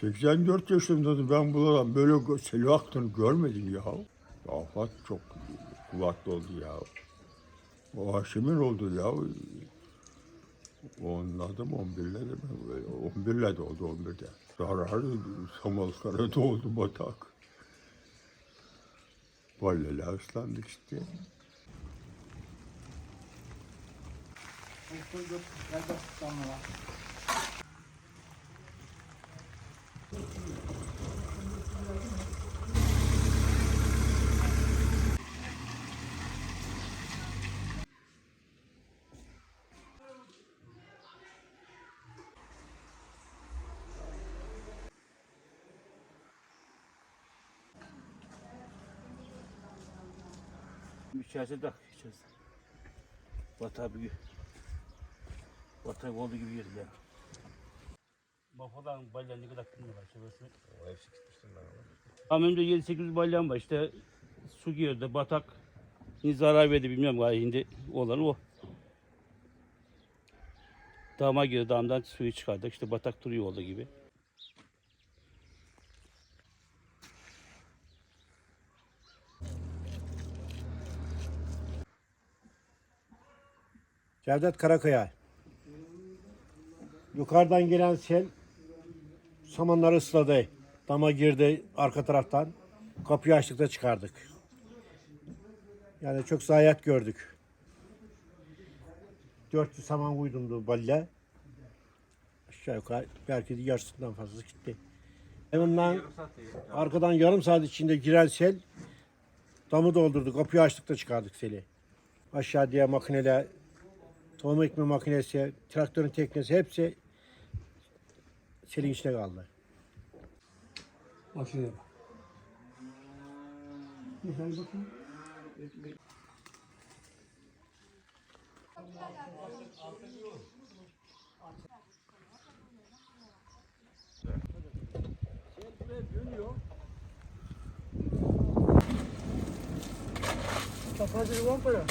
84 yaşındaydım ben buradan böyle gö- sel aktığını görmedim ya. Afat çok kuvvetli oldu ya. O Haşim'in oldu ya. Onun adım 11'le de ben 11'le de oldu 11'de. Zararı Samalkara'da oldu batak. Valleler ıslandık işte. İçerisi de içerisi. Batak bir batak olduğu gibi yeri ya. Bafadan balyan ne kadar kıyım var şurası. O hepsi gitmiştir lan ama. Hamimde 7-8 balyan var işte su girdi batak. Ne zarar verdi bilmiyorum galiba şimdi olan o. Dama girdi damdan suyu çıkardık işte batak duruyor olduğu gibi. Cevdet Karakaya. Yukarıdan gelen sel samanları ısladı. Dama girdi arka taraftan. Kapıyı açtık da çıkardık. Yani çok zayiat gördük. 400 saman uydumdu balle. Aşağı yukarı belki de yarısından fazlası gitti. Hemen arkadan yarım saat içinde giren sel damı doldurdu. Kapıyı açtık da çıkardık seli. Aşağı diye makineler tohum ekme makinesi, traktörün teknesi hepsi selin içine kaldı. Makineye bak. Kapatı var para.